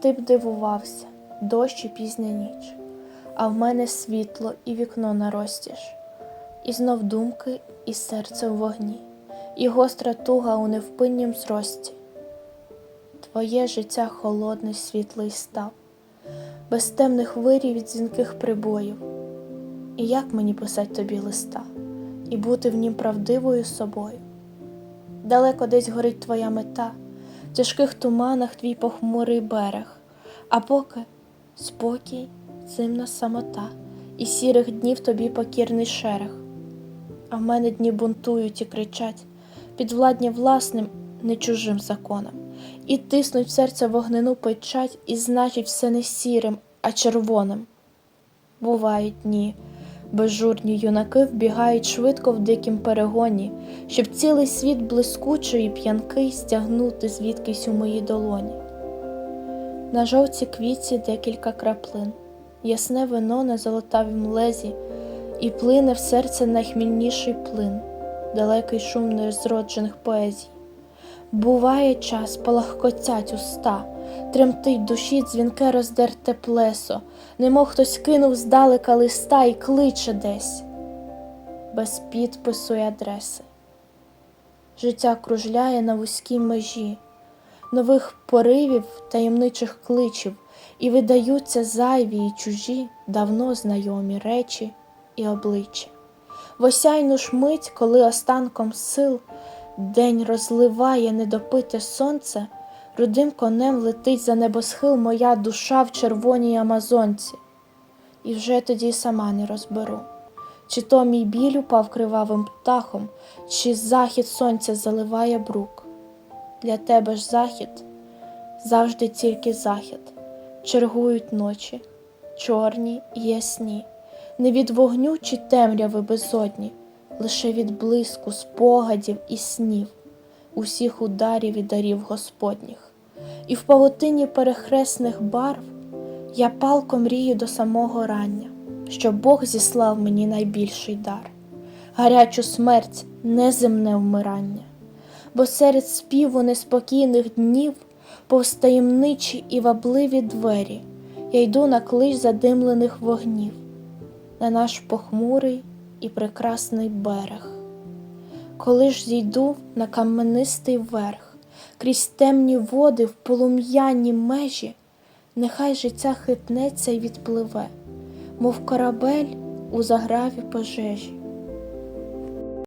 Ти б дивувався, дощ і пізня ніч, а в мене світло і вікно наростіж, і знов думки, і серце в вогні, і гостра туга у невпиннім зрості. Твоє життя холодний, світлий став, без темних вирів від дзвінких прибоїв. І як мені писать тобі листа, і бути в нім правдивою собою? Далеко десь горить твоя мета, тяжких туманах твій похмурий берег, а поки спокій, зимна самота, і сірих днів тобі покірний шерег. А в мене дні бунтують і кричать, підвладні власним, не чужим законам, і тиснуть в серце вогнену печать, і значить все не сірим, а червоним. Бувають дні, безжурні юнаки вбігають швидко в дикім перегоні, щоб цілий світ блискучий і п'янкий стягнути звідкись у моїй долоні. На жовтій квітці декілька краплин, ясне вино на золотавім лезі, і плине в серце найхмільніший плин, далекий шум незроджених поезій. Буває час, палахкотять уста, тремтить душі дзвінке роздерте плесо, немов хтось кинув здалека листа і кличе десь, без підпису й адреси. Життя кружляє на вузькій межі, нових поривів, таємничих кличів, і видаються зайві й чужі, давно знайомі речі і обличчя. В осяйну ж мить, коли останком сил день розливає недопите сонце, рудим конем летить за небосхил моя душа в червоній амазонці, і вже тоді сама не розберу, чи то мій біль упав кривавим птахом, чи захід сонця заливає брук. Для тебе ж захід завжди тільки захід, чергують ночі, чорні і ясні, не від вогню чи темряви безодні, лише від блиску, спогадів і снів, усіх ударів і дарів Господніх. І в павутині перехресних барв я палко мрію до самого рання, що Бог зіслав мені найбільший дар, гарячу смерть, неземне вмирання, бо серед співу неспокійних днів, повстаємничі і вабливі двері, я йду на клич задимлених вогнів, на наш похмурий і прекрасний берег. Коли ж зійду на каменистий верх, крізь темні води в полум'яні межі, нехай життя хитнеться й відпливе, мов корабель у заграві пожежі.